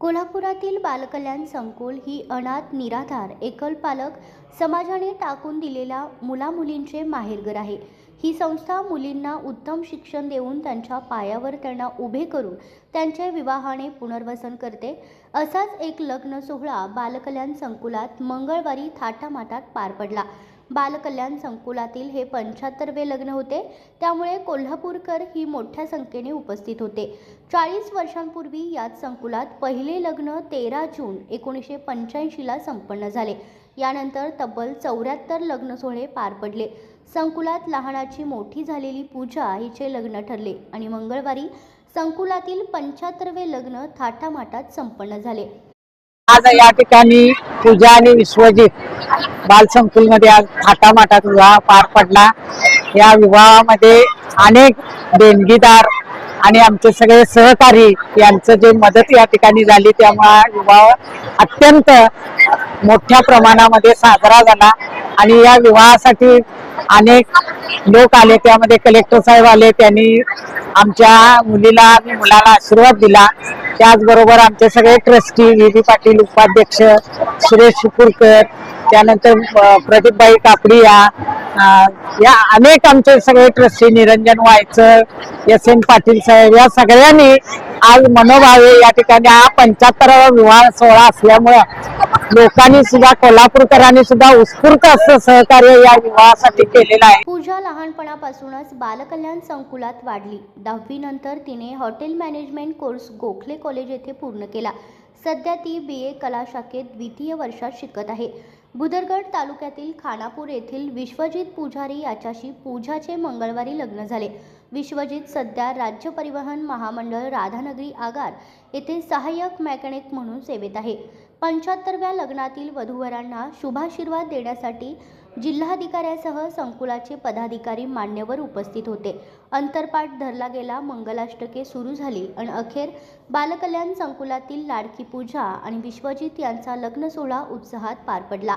कोल्हापुरातील बालकल्याण संकुल ही अनाथ निराधार एकल पालक समाजाने टाकून दिलेल्या मुलामुलींचे माहेरघर आहे. ही संस्था मुलींना उत्तम शिक्षण देऊन त्यांच्या पायावर त्यांना उभे करून त्यांचे विवाहाने पुनर्वसन करते. असाच एक लग्न सोहळा बालकल्याण संकुलात मंगळवारी थाटामाटात पार पडला. बालकल्याण संकुलातील हे पंच्याहत्तरवे लग्न होते. त्यामुळे कोल्हापूरकर ही मोठ्या संख्येने उपस्थित होते. चाळीस वर्षांपूर्वी याच संकुलात पहिले लग्न तेरा जून एकोणीसशे पंच्याऐंशीला संपन्न झाले. यानंतर तब्बल चौऱ्याहत्तर लग्न सोहळे पार पडले. संकुलात लहानाची मोठी झालेली पूजा हिचे लग्न ठरले आणि मंगळवारी संकुलातील पंच्याहत्तरवे लग्न थाटामाटात संपन्न झाले. आज या ठिकाणी पूजा आणि विश्वजित बालसंकुलमध्ये आज थाटामाटात विवाह पार पडला. या विवाहामध्ये अनेक देणगीदार आणि आमचे सगळे सहकारी यांचं जे मदत या ठिकाणी झाली त्यामुळे विवाह अत्यंत मोठ्या प्रमाणामध्ये साजरा झाला. आणि या विवाहासाठी अनेक लोक आले त्यामध्ये कलेक्टर साहेब आले त्यांनी आमच्या मुलीला आणि मुलाला आशीर्वाद दिला. त्याचबरोबर आमचे सगळे ट्रस्टी व्ही पाटील उपाध्यक्ष सुरेश शुकुरकर त्यानंतर प्रदीपबाई कापडिया या अनेक आमचे सगळे trustee Niranjan Waychal S N Patil साहेब या सगळ्यांनी आज मनोभावे या ठिकाणी हा पंच्याहत्तरावा विवाह सोहळा असल्यामुळं लोकांनी सुद्धा कोल्हापूरकरांनी सुद्धा उत्स्फूर्त असं सहकार्य या विवाहासाठी केलेलं आहे. पूजा लहानपणापासूनच बालकल्याण संकुलात वाढली. दहावी नंतर तिने hotel management course Gokhale college येथे पूर्ण केला. सध्या ती बी ए कला शाखेत द्वितीय वर्षात शिकत आहे. बुदरगड तालुक्यातील खानापूर येथील विश्वजित पुजारी याच्याशी पूजाचे मंगळवारी लग्न झाले. विश्वजित सध्या राज्य परिवहन महामंडळ राधानगरी आगार येथे सहाय्यक मेकॅनिक म्हणून सेवेत आहे. पंच्याहत्तरव्या लग्नातील वधूवरांना शुभाशीर्वाद देण्यासाठी जिल्हाधिकाऱ्यासह संकुलाचे पदाधिकारी मान्यवर उपस्थित होते. अंतरपाठ धरला गेला मंगलाष्टके सुरू झाली आणि अखेर बालकल्याण संकुलातील लाडकी पूजा आणि विश्वजित यांचा लग्न सोहळा उत्साहात पार पडला.